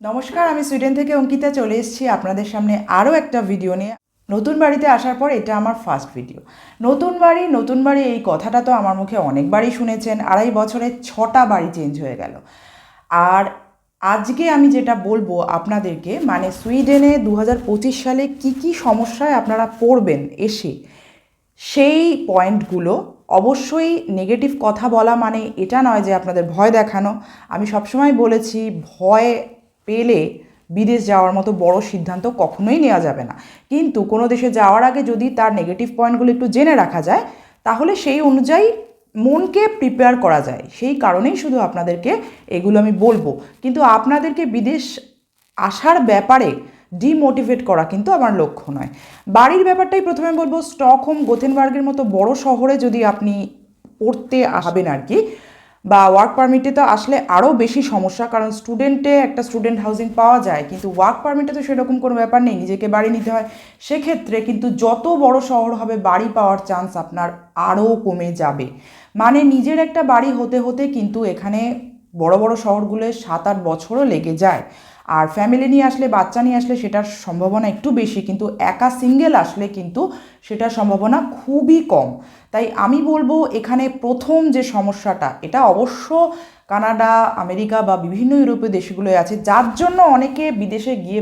নমস্কার, আমি সুইডেন থেকে অঙ্কিতা চলে এসেছি আপনাদের সামনে আরও একটা ভিডিও নিয়ে। নতুন বাড়িতে আসার পর এটা আমার ফার্স্ট ভিডিও নতুন বাড়ি নতুন বাড়ি, এই কথাটা তো আমার মুখে অনেকবারই শুনেছেন, আড়াই বছরে ছটা বাড়ি চেঞ্জ হয়ে গেল। আর আজকে আমি যেটা বলব আপনাদেরকে মানে সুইডেনে দু হাজার পঁচিশ সালে কি কি সমস্যায় আপনারা পড়বেন এসে, সেই পয়েন্টগুলো অবশ্যই নেগেটিভ কথা বলা মানে এটা নয় যে আপনাদের ভয় দেখানো। আমি সবসময় বলেছি, ভয় পেলে বিদেশ যাওয়ার মতো বড় সিদ্ধান্ত কখনোই নেওয়া যাবে না। কিন্তু কোনো দেশে যাওয়ার আগে যদি তার নেগেটিভ পয়েন্টগুলো একটু জেনে রাখা যায়, তাহলে সেই অনুযায়ী মনকে প্রিপেয়ার করা যায়। সেই কারণেই শুধু আপনাদেরকে এগুলো আমি বলব। কিন্তু আপনাদেরকে বিদেশ আসার ব্যাপারে ডিমোটিভেট করা কিন্তু আমার লক্ষ্য নয়। বাড়ির ব্যাপারটাই প্রথমে বলব, স্টকহোম গোথেনবার্গের মতো বড় শহরে যদি আপনি পড়তে আসবেন আর কি বা ওয়ার্ক পারমিটে তো আসলে আরও বেশি সমস্যা, কারণ স্টুডেন্টে একটা স্টুডেন্ট হাউজিং পাওয়া যায়, কিন্তু ওয়ার্ক পারমিটে তো সেরকম কোনো ব্যাপার নেই, নিজেকে বাড়ি নিতে হয়। সেক্ষেত্রে কিন্তু যত বড় শহর হবে, বাড়ি পাওয়ার চান্স আপনার আরও কমে যাবে। মানে নিজের একটা বাড়ি হতে হতে কিন্তু এখানে বড় বড় শহরগুলোয় সাত আট বছরও লেগে যায়। আর ফ্যামিলি নিয়ে আসলে, বাচ্চা নিয়ে আসলে সেটার সম্ভাবনা একটু বেশি, কিন্তু একা সিঙ্গেল আসলে কিন্তু সেটার সম্ভাবনা খুবই কম। তাই আমি বলব এখানে প্রথম যে সমস্যাটা, এটা অবশ্য কানাডা, আমেরিকা বা বিভিন্ন ইউরোপীয় দেশগুলোয় আছে, যার জন্য অনেকে বিদেশে গিয়ে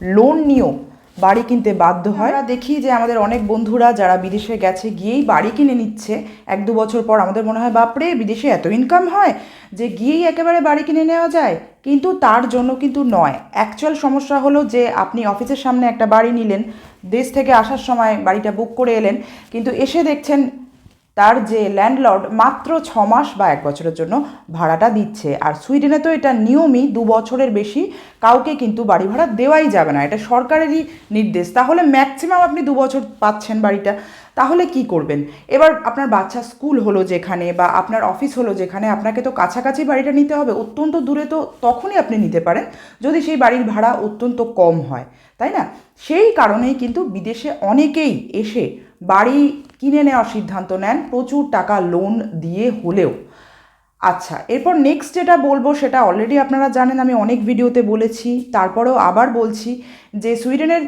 লোন নিয়েও বাড়ি কিনতে বাধ্য হয়। আমরা দেখি যে আমাদের অনেক বন্ধুরা যারা বিদেশে গেছে গিয়েই বাড়ি কিনে নিচ্ছে। এক দু বছর পর আমাদের মনে হয় বাপরে বিদেশে এত ইনকাম হয় যে গিয়েই একেবারে বাড়ি কিনে নেওয়া যায়। কিন্তু তার জন্য কিন্তু নয়। অ্যাকচুয়াল সমস্যা হলো যে আপনি অফিসের সামনে একটা বাড়ি নিলেন দেশ থেকে আসার সময় বাড়িটা বুক করে এলেন কিন্তু এসে দেখছেন তার যে ল্যান্ডলর্ড মাত্র ছ মাস বা এক বছরের জন্য ভাড়াটা দিচ্ছে। আর সুইডেনে তো এটা নিয়মই দু বছরের বেশি, কাউকে কিন্তু বাড়ি ভাড়া দেওয়াই যাবে না। এটা সরকারেরই নির্দেশ। তাহলে ম্যাক্সিমাম আপনি দু বছর পাচ্ছেন বাড়িটা। তাহলে কি করবেন? এবার আপনার বাচ্চা স্কুল হলো যেখানে বা আপনার অফিস হলো যেখানে, আপনাকে তো কাছাকাছি বাড়িটা নিতে হবে। অত্যন্ত দূরে তো তখনই আপনি নিতে পারেন যদি সেই বাড়ির ভাড়া অত্যন্ত কম হয়। তাই না? সেই কারণেই কিন্তু বিদেশে অনেকেই এসে বাড়ি কিনে নেওয়ার সিদ্ধান্ত নেন, প্রচুর টাকা লোন দিয়ে হলেও। আচ্ছা এরপর নেক্সট যেটা বলব সেটা অলরেডি আপনারা জানেন, আমি অনেক ভিডিওতে বলেছি, তারপরেও আবার বলছি যে সুইডেনের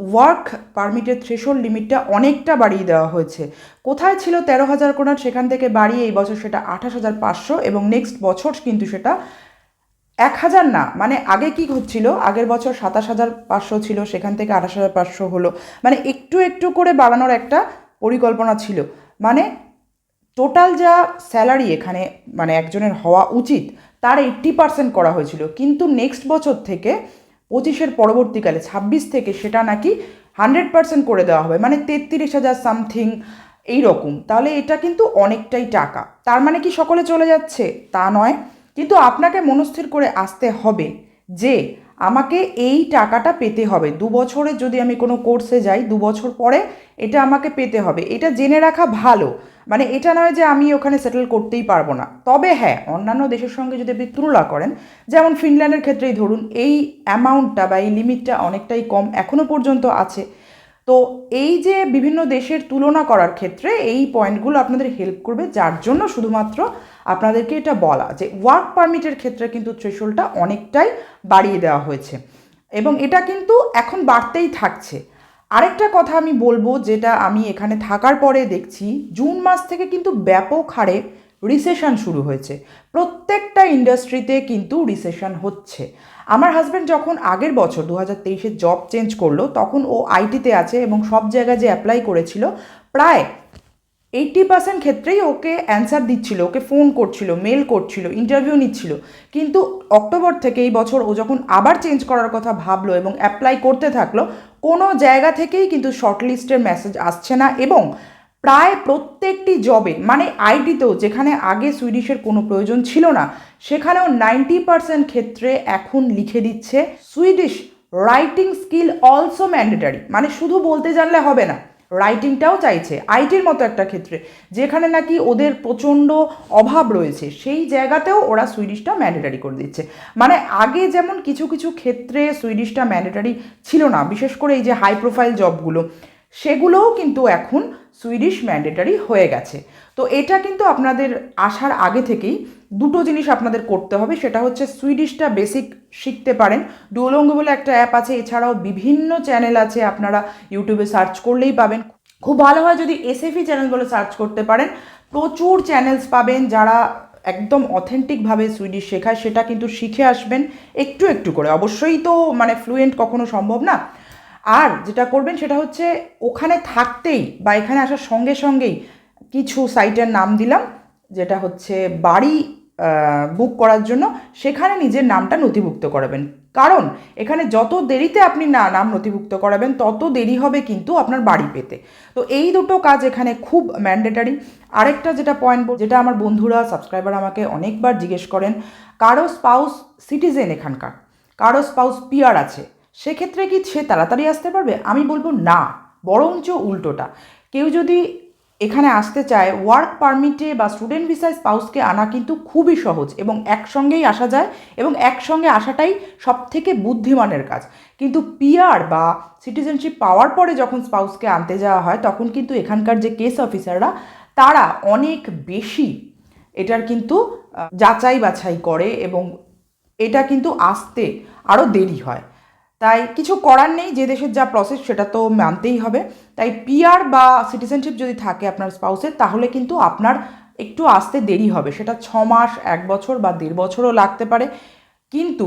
ওয়ার্ক পারমিটের থ্রেশোল্ড লিমিটটা অনেকটা বাড়িয়ে দেওয়া হয়েছে। কোথায় ছিল তেরো হাজার কোনার, সেখান থেকে বাড়িয়ে এই বছর সেটা আঠাশ হাজার পাঁচশো এবং নেক্সট বছর কিন্তু সেটা এক হাজার না মানে আগে কি হচ্ছিল? আগের বছর সাতাশ হাজার পাঁচশো ছিল, সেখান থেকে আঠাশ হাজার পাঁচশো হলো। মানে একটু একটু করে বাড়ানোর একটা পরিকল্পনা ছিল। মানে টোটাল যা স্যালারি এখানে মানে একজনের হওয়া উচিত, তার এইট্টি পার্সেন্ট করা হয়েছিল। কিন্তু নেক্সট বছর থেকে, পঁচিশের পরবর্তীকালে, ছাব্বিশ থেকে সেটা নাকি হান্ড্রেড পার্সেন্ট করে দেওয়া হবে। মানে তেত্রিশ হাজার সামথিং এই রকম তাহলে এটা কিন্তু অনেকটাই টাকা। তার মানে কি সকলে চলে যাচ্ছে? তা নয়। কিন্তু আপনাকে মনস্থির করে আসতে হবে যে আমাকে এই টাকাটা পেতে হবে। দু বছরে যদি আমি কোনো কোর্সে যাই, দু বছর পরে এটা আমাকে পেতে হবে। এটা জেনে রাখা ভালো। মানে এটা নয় যে আমি ওখানে সেটেল করতেই পারব না। তবে হ্যাঁ অন্যান্য দেশের সঙ্গে যদি আপনি তুলনা করেন, যেমন ফিনল্যান্ডের ক্ষেত্রেই ধরুন, এই অ্যামাউন্টটা বা এই লিমিটটা অনেকটাই কম এখনও পর্যন্ত আছে। তো এই যে বিভিন্ন দেশের তুলনা করার ক্ষেত্রে এই পয়েন্টগুলো আপনাদের হেল্প করবে, যার জন্য শুধুমাত্র আপনাদেরকে এটা বলা যে ওয়ার্ক পারমিটের ক্ষেত্রে কিন্তু থ্রেশোল্ডটা অনেকটাই বাড়িয়ে দেওয়া হয়েছে। এবং এটা কিন্তু এখন বাড়তেই থাকছে। আরেকটা কথা আমি বলব, যেটা আমি এখানে থাকার পরে দেখছি, জুন মাস থেকে কিন্তু ব্যাপক হারে রিসেশন শুরু হয়েছে। প্রত্যেকটা ইন্ডাস্ট্রিতে কিন্তু রিসেশন হচ্ছে। আমার হাজব্যান্ড যখন আগের বছর দু হাজার তেইশে জব চেঞ্জ করল, তখন ও আইটিতে আছে এবং সব জায়গায় যে অ্যাপ্লাই করেছিল, প্রায় এইট্টি পার্সেন্ট ক্ষেত্রেই ওকে অ্যান্সার দিচ্ছিল, ওকে ফোন করছিল মেল করছিল ইন্টারভিউ নিচ্ছিল। কিন্তু অক্টোবর থেকে এই বছর ও যখন আবার চেঞ্জ করার কথা ভাবলো এবং অ্যাপ্লাই করতে থাকল, কোনো জায়গা থেকেই কিন্তু শর্টলিস্টের মেসেজ আসছে না এবং প্রায় প্রত্যেকটি জবে মানে আইটিতেও যেখানে আগে সুইডিশের কোনো প্রয়োজন ছিল না, সেখানেও নাইনটি পার্সেন্ট ক্ষেত্রে এখন লিখে দিচ্ছে Swedish writing skill also mandatory. মানে শুধু বলতে জানলে হবে না, রাইটিংটাও চাইছে, আইটির মতো একটা ক্ষেত্রে, যেখানে নাকি ওদের প্রচণ্ড অভাব রয়েছে, সেই জায়গাতেও ওরা সুইডিশটা ম্যান্ডেটারি করে দিচ্ছে। মানে আগে যেমন কিছু কিছু ক্ষেত্রে সুইডিশটা ম্যান্ডেটারি ছিল না, বিশেষ করে এই যে হাই প্রোফাইল জবগুলো, সেগুলোও কিন্তু এখন সুইডিশ ম্যান্ডেটারি হয়ে গেছে। তো এটা কিন্তু আপনাদের আসার আগে থেকেই দুটো জিনিস আপনাদের করতে হবে। সেটা হচ্ছে সুইডিশটা বেসিক শিখতে পারেন। ডুওলঙ্গ বলে একটা অ্যাপ আছে, এছাড়াও বিভিন্ন চ্যানেল আছে, আপনারা ইউটিউবে সার্চ করলেই পাবেন। খুব ভালো হয় যদি এসএফি চ্যানেল বলে সার্চ করতে পারেন। প্রচুর চ্যানেলস পাবেন যারা একদম অথেন্টিকভাবে সুইডিশ শেখায়, সেটা কিন্তু শিখে আসবেন একটু একটু করে। অবশ্যই তো মানে ফ্লুয়েন্ট কখনো সম্ভব না। আর যেটা করবেন সেটা হচ্ছে ওখানে থাকতেই বা এখানে আসার সঙ্গে সঙ্গেই কিছু সাইটের নাম দিলাম, যেটা হচ্ছে বাড়ি বুক করার জন্য সেখানে নিজের নামটা নথিভুক্ত করাবেন। কারণ এখানে যত দেরিতে আপনি না, নাম নথিভুক্ত করাবেন, তত দেরি হবে কিন্তু আপনার বাড়ি পেতে। তো এই দুটো কাজ এখানে খুব ম্যান্ডেটারি আরেকটা যেটা পয়েন্ট যেটা আমার বন্ধুরা সাবস্ক্রাইবার আমাকে অনেকবার জিজ্ঞেস করেন, কারও স্পাউস সিটিজেন এখানকার, কারও স্পাউস পিয়ার আছে সেক্ষেত্রে কি সে তাড়াতাড়ি আসতে পারবে? আমি বলব না, বরঞ্চ উল্টোটা। কেউ যদি এখানে আসতে চায় ওয়ার্ক পারমিটে বা স্টুডেন্ট ভিসায় স্পাউসকে আনা কিন্তু খুবই সহজ এবং একসঙ্গেই আসা যায় এবং একসঙ্গে আসাটাই সব থেকে বুদ্ধিমানের কাজ। কিন্তু পিআর বা সিটিজেনশিপ পাওয়ার পরে যখন স্পাউসকে আনতে যাওয়া হয়, তখন কিন্তু এখানকার যে কেস অফিসাররা তারা অনেক বেশি এটার কিন্তু যাচাই বাছাই করে এবং এটা কিন্তু আসতে আরও দেরি হয়। তাই কিছু করার নেই, যে দেশের যা প্রসেস সেটা তো মানতেই হবে। তাই পিআর বা সিটিজেনশিপ যদি থাকে আপনার স্পাউসের তাহলে কিন্তু আপনার একটু আসতে দেরি হবে। সেটা ছ মাস, এক বছর বা দেড় বছরও লাগতে পারে। কিন্তু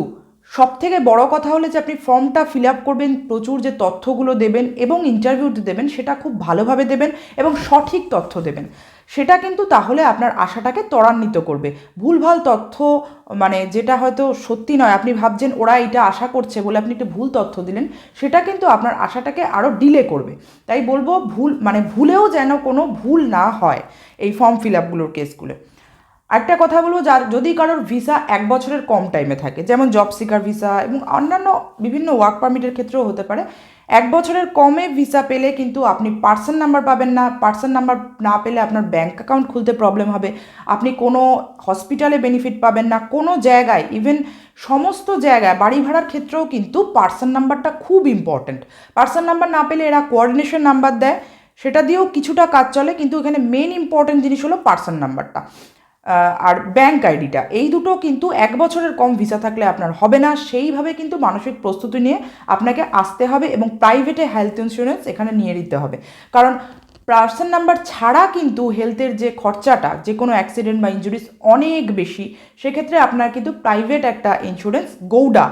সব থেকে বড় কথা হলে যে আপনি ফর্মটা ফিল আপ করবেন, প্রচুর যে তথ্যগুলো দেবেন এবং ইন্টারভিউ দেবেন, সেটা খুব ভালোভাবে দেবেন এবং সঠিক তথ্য দেবেন। সেটা কিন্তু তাহলে আপনার আশাটাকে ত্বরান্বিত করবে। ভুলভাল তথ্য মানে যেটা হয়তো সত্যি নয়, আপনি ভাবছেন ওরা এটা আশা করছে বলে আপনি একটু ভুল তথ্য দিলেন, সেটা কিন্তু আপনার আশাটাকে আরও ডিলে করবে। তাই বলব ভুল মানে ভুলেও যেন কোনো ভুল না হয় এই ফর্ম ফিল আপগুলোর কেসগুলো একটা কথা বলব, যার যদি কারোর ভিসা এক বছরের কম টাইমে থাকে, যেমন জব সিকার ভিসা এবং অন্যান্য বিভিন্ন ওয়ার্ক পারমিটের ক্ষেত্রেও হতে পারে, এক বছরের কমে ভিসা পেলে কিন্তু আপনি পার্সন নাম্বার পাবেন না পার্সন নাম্বার না পেলে আপনার ব্যাঙ্ক অ্যাকাউন্ট খুলতে প্রবলেম হবে, আপনি কোনো হসপিটালে বেনিফিট পাবেন না, কোনো জায়গায় ইভেন সমস্ত জায়গায়, বাড়ি ভাড়ার ক্ষেত্রেও কিন্তু পার্সন নাম্বারটা খুব ইম্পর্ট্যান্ট পার্সন নাম্বার না পেলে এরা কোঅর্ডিনেশন নাম্বার দেয়, সেটা দিয়েও কিছুটা কাজ চলে, কিন্তু এখানে মেন ইম্পর্ট্যান্ট জিনিস হলো পার্সন নাম্বারটা আর ব্যাঙ্ক আইডিটা এই দুটো কিন্তু এক বছরের কম ভিসা থাকলে আপনার হবে না। সেইভাবে কিন্তু মানসিক প্রস্তুতি নিয়ে আপনাকে আসতে হবে এবং প্রাইভেটে হেলথ ইন্স্যুরেন্স এখানে নিয়ে নিতে হবে। কারণ পার্সন নাম্বার ছাড়া কিন্তু হেলথের যে খরচাটা, যে কোনো অ্যাক্সিডেন্ট বা ইঞ্জুরিস অনেক বেশি, সেক্ষেত্রে আপনার কিন্তু প্রাইভেট একটা ইন্স্যুরেন্স গৌডা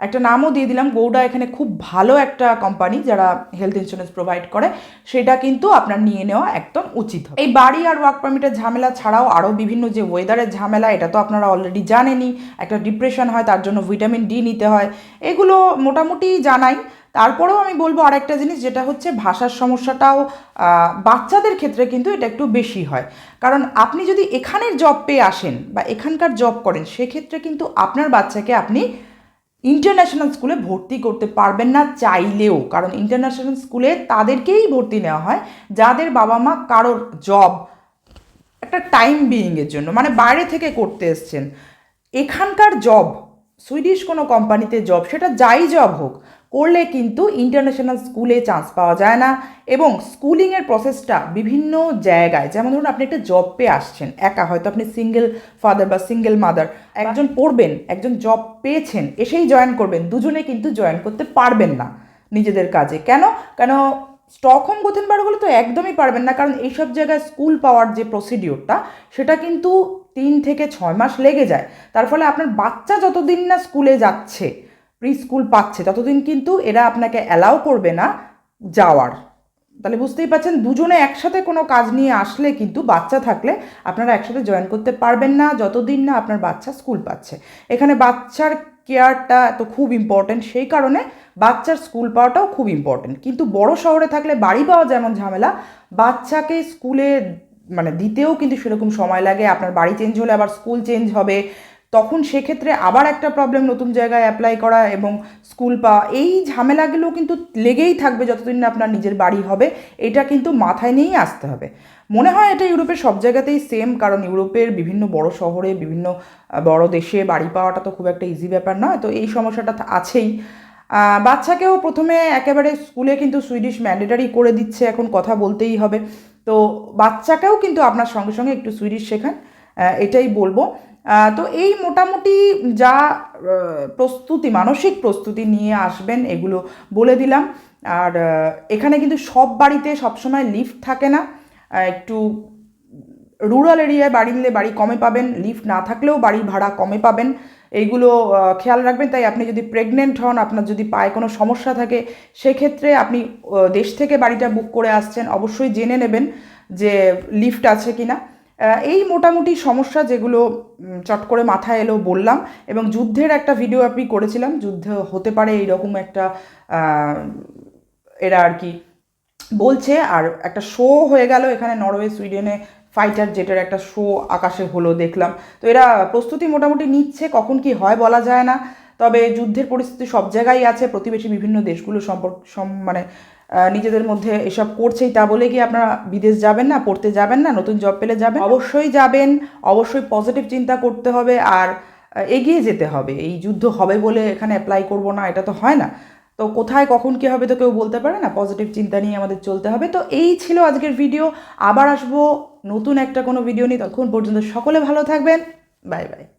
একটা নামও দিয়ে দিলাম, গৌডা এখানে খুব ভালো একটা কোম্পানি যারা হেলথ ইন্স্যুরেন্স প্রোভাইড করে, সেটা কিন্তু আপনার নিয়ে নেওয়া একদম উচিত হবে। এই বাড়ি আর ওয়ার্ক পারমিটের ঝামেলা ছাড়াও আরও বিভিন্ন যে ওয়েদারের ঝামেলা, এটা তো আপনারা অলরেডি জানেনই, একটা ডিপ্রেশন হয়, তার জন্য ভিটামিন ডি নিতে হয়, এগুলো মোটামুটি জানাই। তারপরেও আমি বলব আরেকটা জিনিস, যেটা হচ্ছে ভাষার সমস্যাটাও বাচ্চাদের ক্ষেত্রে কিন্তু এটা একটু বেশি হয়। কারণ আপনি যদি এখানের জব পেয়ে আসেন বা এখানকার জব করেন, সেক্ষেত্রে কিন্তু আপনার বাচ্চাকে আপনি ইন্টারন্যাশনাল স্কুলে ভর্তি করতে পারবেন না চাইলেও, কারণ ইন্টারন্যাশনাল স্কুলে তাদেরকেই ভর্তি নেওয়া হয়, যাদের বাবা মা কারোর জব একটা টাইম বিইংয়ের জন্য মানে বাইরে থেকে করতে এসছেন। এখানকার জব সুইডিশ কোনো কোম্পানিতে জব সেটা যাই জব হোক, করলে কিন্তু ইন্টারন্যাশনাল স্কুলে চান্স পাওয়া যায় না। এবং স্কুলিংয়ের প্রসেসটা বিভিন্ন জায়গায়, যেমন ধরুন আপনি একটা জব পেয়ে আসছেন, একা হয়তো আপনি সিঙ্গেল ফাদার বা সিঙ্গেল মাদার একজন পড়বেন, একজন জব পেয়েছেন, এসেই জয়েন করবেন, দুজনে কিন্তু জয়েন করতে পারবেন না নিজেদের কাজে। কেন? কেন স্টকহোম গোথেনবার্গগুলো তো একদমই পারবেন না, কারণ এইসব জায়গায় স্কুল পাওয়ার যে প্রসিডিওরটা সেটা কিন্তু তিন থেকে ছয় মাস লেগে যায়। তার ফলে আপনার বাচ্চা যতদিন না স্কুলে যাচ্ছে প্রি স্কুল পাচ্ছে, ততদিন কিন্তু এরা আপনাকে অ্যালাউ করবে না যাওয়ার। তাহলে বুঝতেই পারছেন, দুজনে একসাথে কোনো কাজ নিয়ে আসলে কিন্তু বাচ্চা থাকলে আপনারা একসাথে জয়েন করতে পারবেন না, যতদিন না আপনার বাচ্চা স্কুল পাচ্ছে। এখানে বাচ্চার কেয়ারটা তো খুব ইম্পর্টেন্ট সেই কারণে বাচ্চার স্কুল পাওয়াটাও খুব ইম্পর্টেন্ট কিন্তু বড় শহরে থাকলে বাড়ি পাওয়া যেমন ঝামেলা, বাচ্চাকে স্কুলে মানে দিতেও কিন্তু সেরকম সময় লাগে, আপনার বাড়ি চেঞ্জ হলে আবার স্কুল চেঞ্জ হবে। তখন সেক্ষেত্রে আবার একটা প্রবলেম নতুন জায়গায় অ্যাপ্লাই করা এবং স্কুল পাওয়া, এই ঝামেলাগুলো কিন্তু লেগেই থাকবে যতদিন না আপনার নিজের বাড়ি হবে, এটা কিন্তু মাথায় নিয়েই আসতে হবে। মনে হয় এটা ইউরোপের সব জায়গাতেই সেম কারণ ইউরোপের বিভিন্ন বড় শহরে, বিভিন্ন বড় দেশে বাড়ি পাওয়াটা তো খুব একটা ইজি ব্যাপার নয়, তো এই সমস্যাটা আছেই। বাচ্চাকেও প্রথমে একেবারে স্কুলে কিন্তু সুইডিশ ম্যান্ডেটারি করে দিচ্ছে, এখন কথা বলতেই হবে। তো বাচ্চাকেও কিন্তু আপনার সঙ্গে সঙ্গে একটু সুইডিশ শেখান এটাই বলব। তো এই মোটামুটি যা প্রস্তুতি, মানসিক প্রস্তুতি নিয়ে আসবেন, এগুলো বলে দিলাম। আর এখানে কিন্তু সব বাড়িতে সবসময় লিফট থাকে না। একটু রুরাল এরিয়ায় বাড়ি নিলে বাড়ি কমে পাবেন, লিফট না থাকলেও বাড়ি ভাড়া কমে পাবেন। এইগুলো খেয়াল রাখবেন। তাই আপনি যদি প্রেগনেন্ট হন, আপনার যদি পায়ে কোনো সমস্যা থাকে, সেক্ষেত্রে আপনি দেশ থেকে বাড়িটা বুক করে আসছেন। অবশ্যই জেনে নেবেন যে লিফট আছে কি না এই মোটামুটি সমস্যা যেগুলো চট করে মাথায় এলো বললাম এবং যুদ্ধের একটা ভিডিও আপনি করেছিলাম যুদ্ধ হতে পারে এইরকম একটা এরা আর কি বলছে। আর একটা শো হয়ে গেল এখানে নরওয়ে সুইডেনে ফাইটার জেটের একটা শো আকাশে হলো, দেখলাম। তো এরা প্রস্তুতি মোটামুটি নিচ্ছে, কখন কি হয় বলা যায় না। তবে যুদ্ধের পরিস্থিতি সব জায়গায় আছে, প্রতিবেশী বিভিন্ন দেশগুলো সম্পর্ক মানে নিজেদের মধ্যে এসব করছেই। তা বলে কি আপনারা বিদেশ যাবেন না, পড়তে যাবেন না, নতুন জব পেলে যাবেন? অবশ্যই যাবেন, অবশ্যই পজিটিভ চিন্তা করতে হবে আর এগিয়ে যেতে হবে। এই যুদ্ধ হবে বলে এখানে অ্যাপ্লাই করব না, এটা তো হয় না। তো কোথায়, কখন, কী হবে তো কেউ বলতে পারে না পজিটিভ চিন্তা নিয়ে আমাদের চলতে হবে। তো এই ছিল আজকের ভিডিও আবার আসব নতুন একটা কোনো ভিডিও নিয়ে তখন পর্যন্ত সকলে ভালো থাকবেন। Bye bye.